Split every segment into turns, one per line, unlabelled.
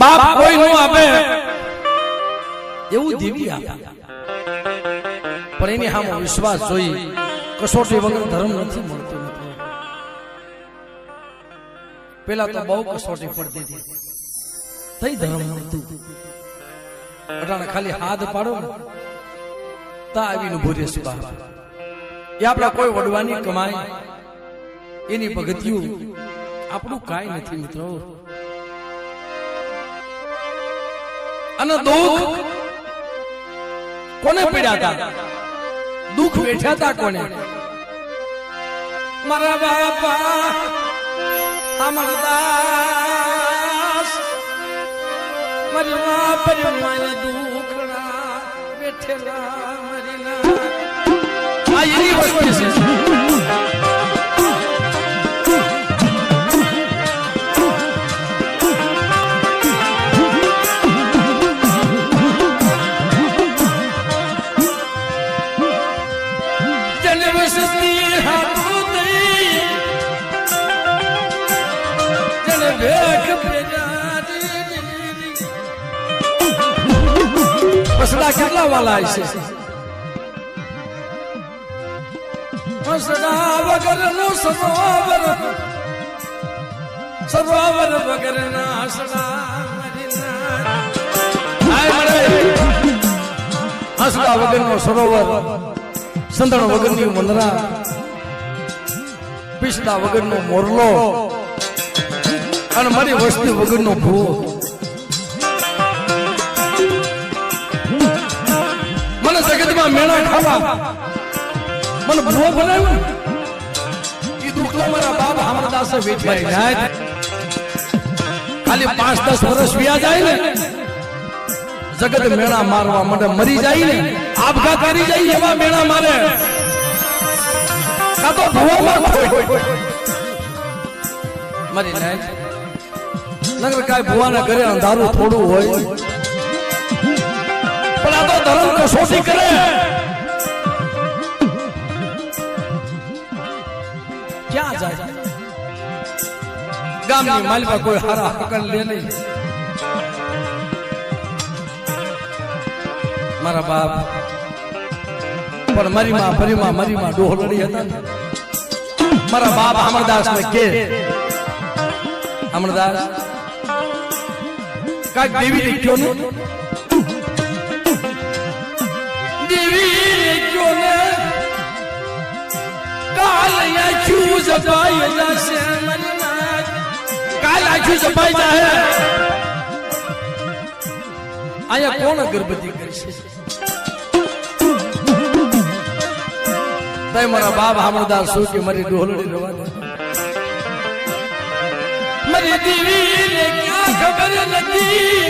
બાપ કોઈ નું આપે. એવું દિવ્ય આપે. પણ એની સામે વિશ્વાસ જોઈ કસોટી વગર ધર્મ નથી મળતો. પેલા તો બહુ કસોટી પડતી હતી. થઈ ધર્મ મળતું અટાણે ખાલી હાથ પાડો ને તા આવીને ભૂરે સુબા એ આપણા કોઈ વડવાની કમાઈ. એની ભગતિયું આપણું કાંઈ નથી મિત્રો. અને દુઃખ કોને પીડ્યા હતા દુઃખ વેઠ્યા હતા કોને? મારા બાપા અમરદાસ મારી મા પરી મારા દુઃખડા બેઠેલા મરીના આ એવી વસ્તુ છે. કેટલા છે. વગર નો સરોવર વગર ના હસડા વગર નો સરોવર સંતણ વગરની મંદરા પીસડા વગરનો મોરલો. અને મારી વસ્તી વગર નો મને જગતમાં મેળા ખાવા. મને ભૂવો બનાવ્યો. ને, દુઃખ તો મારા બાપ હામરદાસે વેઠવાય જાય ખાલી પાંચ દસ વર્ષ વ્યા જાય ને. જગત મેળા મારવા માટે મરી જાય ને. આપઘાત કરી જાય એવા મેળા મારે. કાં તો ભૂવામાં. મરી જાય. નગર કાંઈ ભુવાના ઘરે અંધારું થોડું હોય. પણ આ તો ધર્મ કસોટી કરે. ક્યાં જાય? ગામની માલિકા કોઈ હારા હકલ લે નહીં. મારા બાપ. પણ મારી માં ફરી માં મારી માં ડોહલડી હતા મારા બાપ અમરદાસ ને કે અમરદાસ કાંઈક દેવી કયો ને અહીંયા કોણ અગરબત્તી કરશે? તય મારા બાપ હામદાર શું કે મારી ડોલડી રવા દે. મારી દીવી ને ક્યાં ખબર નથી?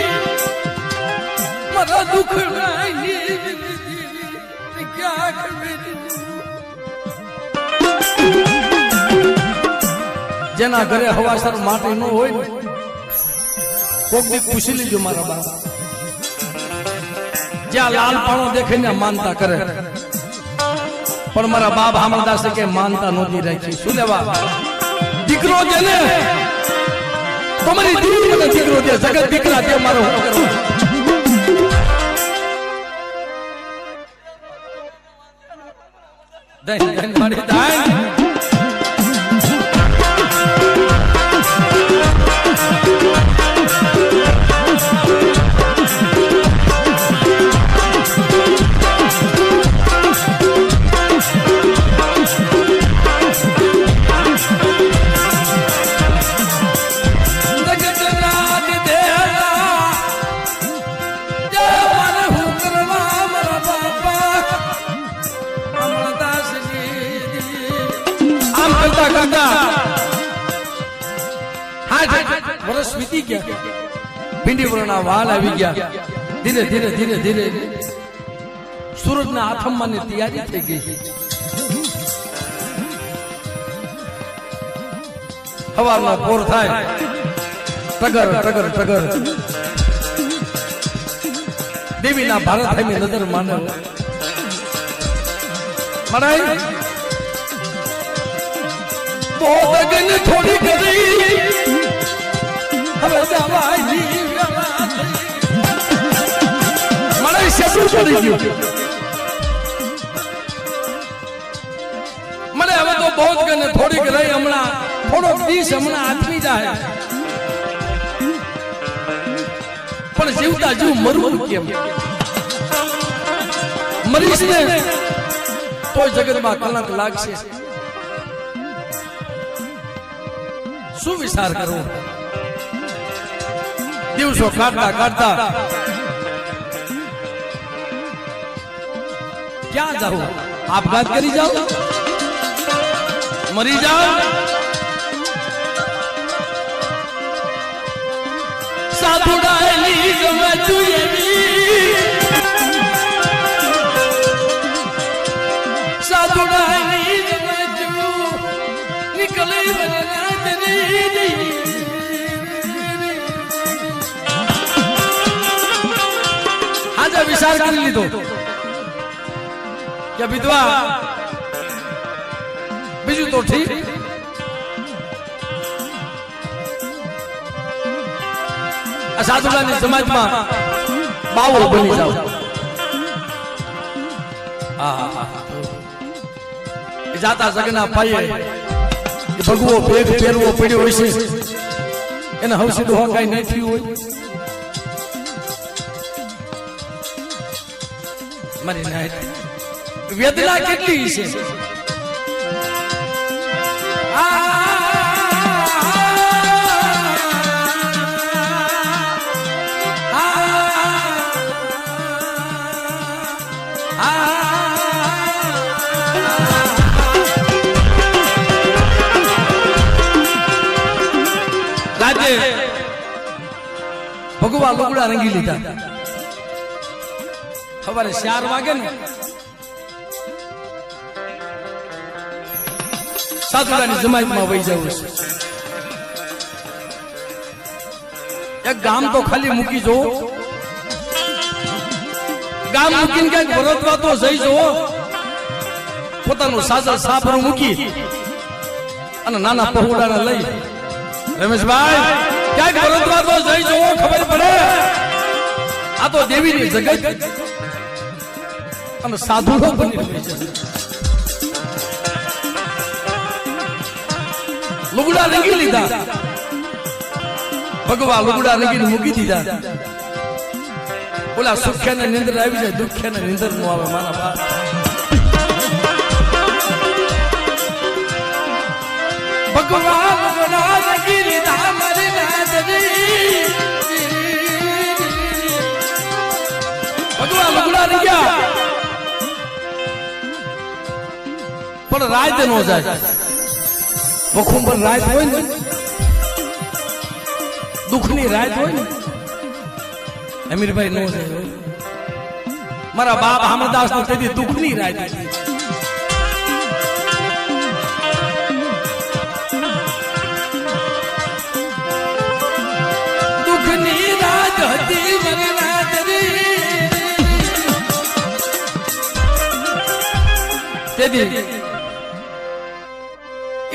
મારા દુઃખ ખબર જેના ઘરે હવાસર માટી ન હોય કોક બી પૂછી લીજો મારા બાપ. જ્યાં લાલ પાણો દેખે ને માનતા કરે. પણ મારા બાપ હામરદાસે કે માનતા નહોતી રાખી. શું લેવા? દીકરો જેને તમારી દીકરો જગત દીકરા છે, મારો દઈ દઈ મારી દઈ કરતા વર્ષ વીતી ગયા. ભીંડી વાલ આવી ગયા. ધીરે ધીરે ધીરે ધીરે. સૂરજના આથમવાની તૈયારી થઈ ગઈ હવારમાં પોર થાય. ટગર ટગર ટગર. દેવીના ભારત નજર માને. મરાય હવે દવાજી મને શત્રુ ગયો મને હવે તો બહુ ગને થોડીક રહી હમણાં થોડોક દિવસ હમણાં આદમી જાય પણ જીવતા જીવ મરવું કેમ મરીશ ને તોય જગતમાં કલાક લાગશે શું વિચાર કરવો દિવસો કાઢતા કાઢતા ક્યાં જાઓ આપઘાત કરી જાઓ? મરી જાઓ? સાધુડાયેલી ગમે તું સાધુડાયેલી ગમે તું. નીકળી વરના તરી આજે વિચાર કરી લીધો કે વિધવા બીજું તો ઠીક. આ સાધુડાની સમાજમાં બાવો બની જાવ જાતા જગના પાયે એ ભગવો ભેગ પહેરવો પડ્યો હોય છે. એને હવસી દોહા કઈ નહીં થયું હોય. મારી નાયત વેદના કેટલી છે? રાજે ભગવા લુગડા રંગી લીધા. સવારે ચાર વાગે ને સાધુડાની જમાતમાં વહી જવું છે. એક ગામ તો ખાલી મૂકી જો ગામ મૂકીને ક્યાંક વરતવા તો જઈ જવો પોતાનું સાજર સાફરું મૂકી અને નાના પહોળાને લઈ. રમેશભાઈ! ક્યાંક વરતવા તો લુગડા રંગી લીધા. ભગવા લુગડા રંગીને મૂકી દીધા. ઓલા સુખ્યા ને નિંદર આવી જાય દુખ્યા ને નિંદરનું આવે મારા બાપ. ભગવાન! ભગવાન લુગડા રંગ્યા પણ રાત નો જાય. વખુંબર રાત હોય ને, દુઃખની રાત હોય ને, અમીરભાઈ નો જાય. મારા બાપ હામદાસ ને તેથી દુઃખની રાત તેથી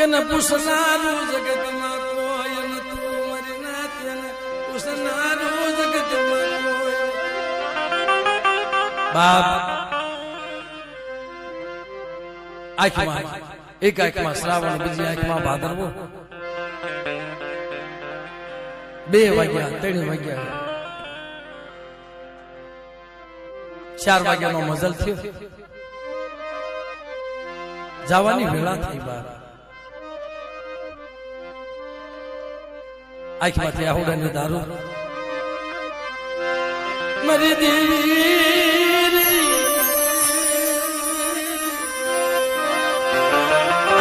એને પૂછનારું જગતમાં કોઈ નતું, મરી ના એને પૂછનારું જગતમાં કોઈ બાપ, આંખમાં, એક આંખમાં શ્રાવણ, બીજી આંખમાં ભાદરવો. બે વાગ્યા, ત્રણ વાગ્યા. ચાર વાગ્યાનો મઝલ થયો. જવાની વેળા થઈ બાર. આંખમાંથી આહુડાની દારૂ. મારી દેવી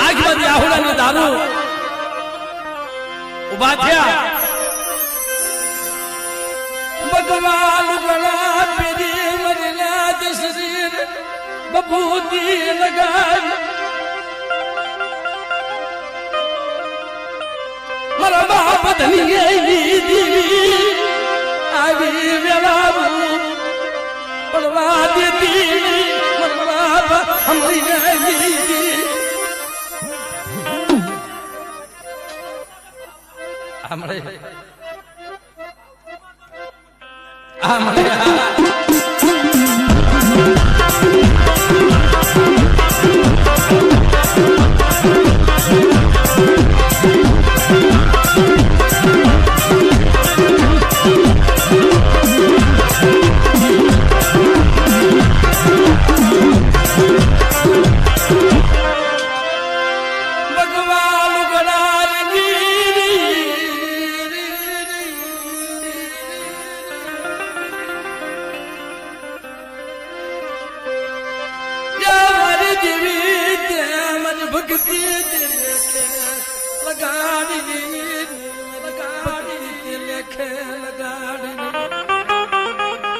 આંખમાંથી આહુડાની દારૂ. ઊભા થયા. ભગવાન ગળા પેરી મરલા દશરીર બબૂતી લગાવી મારા બાપ ધની આવી આમળે આમળે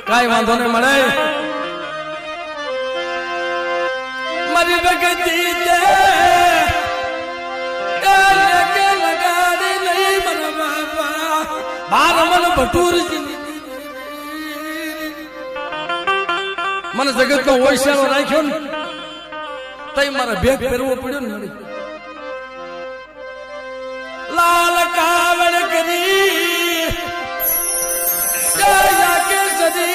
કાઈ વાંધો નહીં, મળે. મારી બાપા. બાર મન જગત નો ઓળશાળો રાખ્યો ને, તઈ મારે ભેગ પહેરવો પડ્યો ને લાલ કાવડ કરી કે છે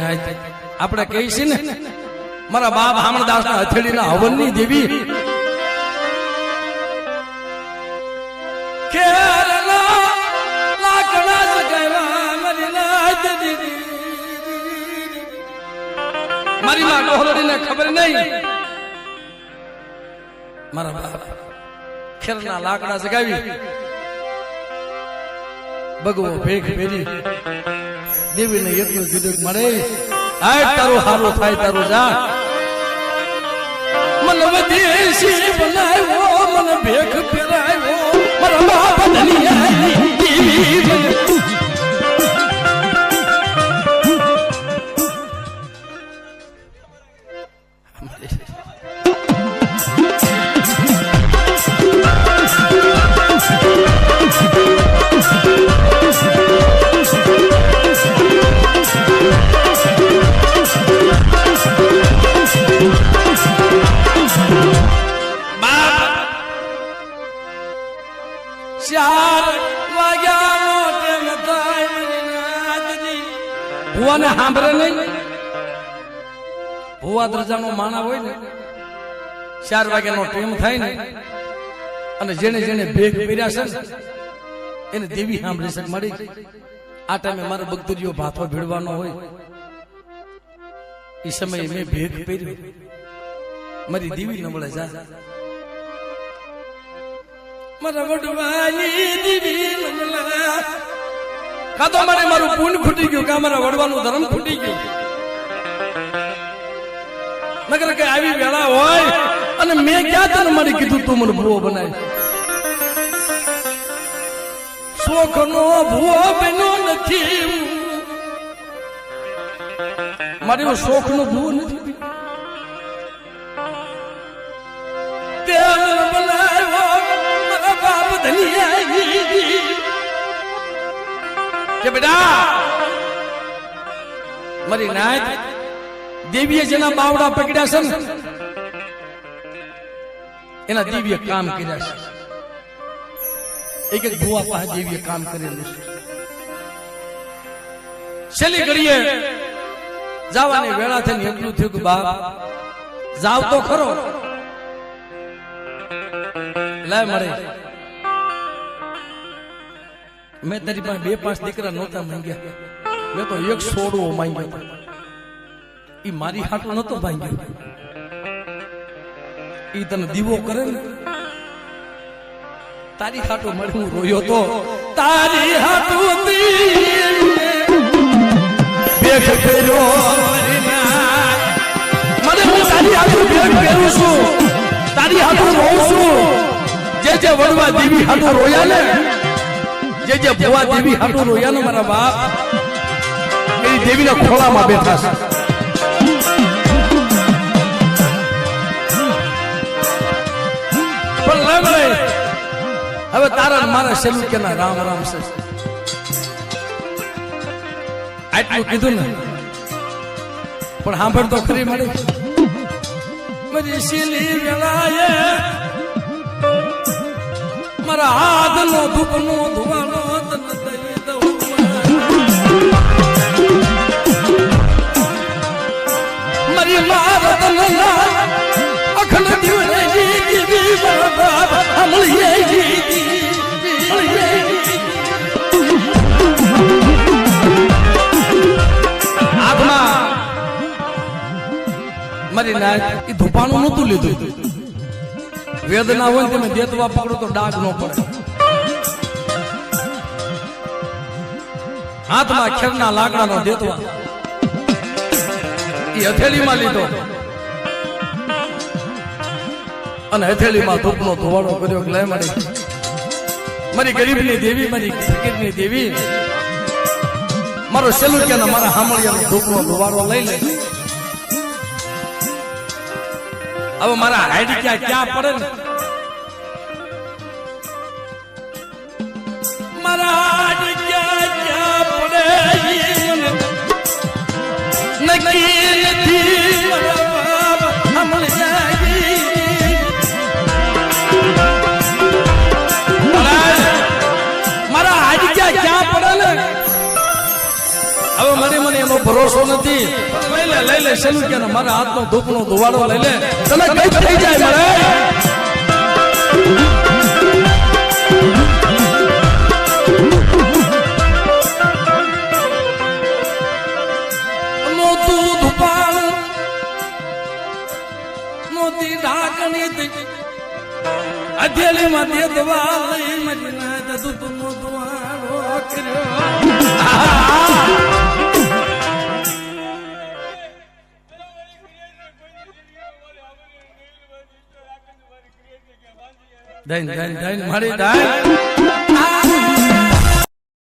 નાય આપણે કહી છે ને, મારા બાપ હામણદાસ ના હથેળીના હવનની દેવી. કેરલા લાકડા સગાવ્યા મારી નાત દીદી. મારી માં ડોહરડીને ખબર નહીં. મારા બાપ ખેરના લાકડા જગાવી. ભગવો ભેખ ફેરી દેવીને એટલું જુદું મળે આ તારું હારું થાય, તારું જા. મન વિદેશી બનાવ્યો, મન ભેખ ફેરાવ્યો. મારા બાપ ધનિયા દેવી ભુવા દરજાનો માણા હોય ને ચાર વાગ્યાનો ટાઈમ થાય ને અને જેને જેને ભેગ પહેર્યા છે ને, એને દેવી સાંભળી છે મળી આ ટાઈમે મારો બગદરીઓ ભાથો ભેળવાનો હોય. એ સમયે મેં ભેગ પહેર્યો મારી દેવી નબળે જા. મારા વડવાની દેવી નમલા કા તો મારે મારું પૂન ફૂટી ગયું કા મારા વડવાનું ધર્મ ફૂટી ગયું? નગર કે આવી વેળા હોય અને મેં ક્યાં તને મારી કીધું તું મને ભૂવો બનાય? શોખ નો ભૂવો બન્યો નથી. મારી શોખ નો ભૂવો નથી બેટા, મારી નાયત દેવીએ જેના બાવડા પકડ્યા છે એના દિવ્ય કામ કર્યા છે. એક એક ભુવા પાસે દિવ્ય કામ કરેલું છે. છેલ્લી ઘડીએ જવાની વેળા થઈને એટલું થયું કે, બાપ, જાવ તો ખરો. લે મળે મેં તારી પાસે બે પાંચ દીકરા નહોતા માંગ્યા. મેં તો એક છોડવો માંગ્યો ઈ મારી હાટો નતો ભાઈ ગયો એ તને દીવો કરે ને? તારી હાટો મળે હું રોયો તો? તારી હાટો મને હું તારી હાટો બેગ ફેરું છું. તારી હાટો રોઉં છું. જે જે વડવા દેવી હાટો રોયા ને, જે જે ભવા દેવી હાટો રોયા ને મારા બાપ, એ દેવીના ખોળામાં બેઠા છે. મળે હવે તારા મારા શેલું કે ના રામ રામ છે. આટલું કીધું ને. પણ સાંભળ તો ખરી મળી. મારી શીલી વેળાએ મારા હાથ નો ધૂપ નો ધુવાળો મારી નાક એ ધુપાણું નહોતું લીધું. વેદના હોય તમે દેતવા પકડો તો ડાક ન પડે. હાથમાં ખેરના લાકડાનો દેતવા. એ હથેળીમાં લીધો. અને હથેળીમાં ધૂપનો ધોવાડો કર્યો કે, લે મારી મારી ગરીબની દેવી, મારી ફકીરની દેવી, મારો સેલું કે મારા હામળિયાનો ધૂપનો ધોવાડો લઈ લે. હવે મારા હાઈડ ક્યાં ક્યાં પડે ને? ભરોસો નથી. લઈ લે લઈ લે સલુ કે મારા હાથનો ધૂપનો ધુવાડો લઈ લે. તમે કઈ થઈ જાય મારે? નોતું માં દવા લઈ. દઈન દઈન દઈન મારી દાઈ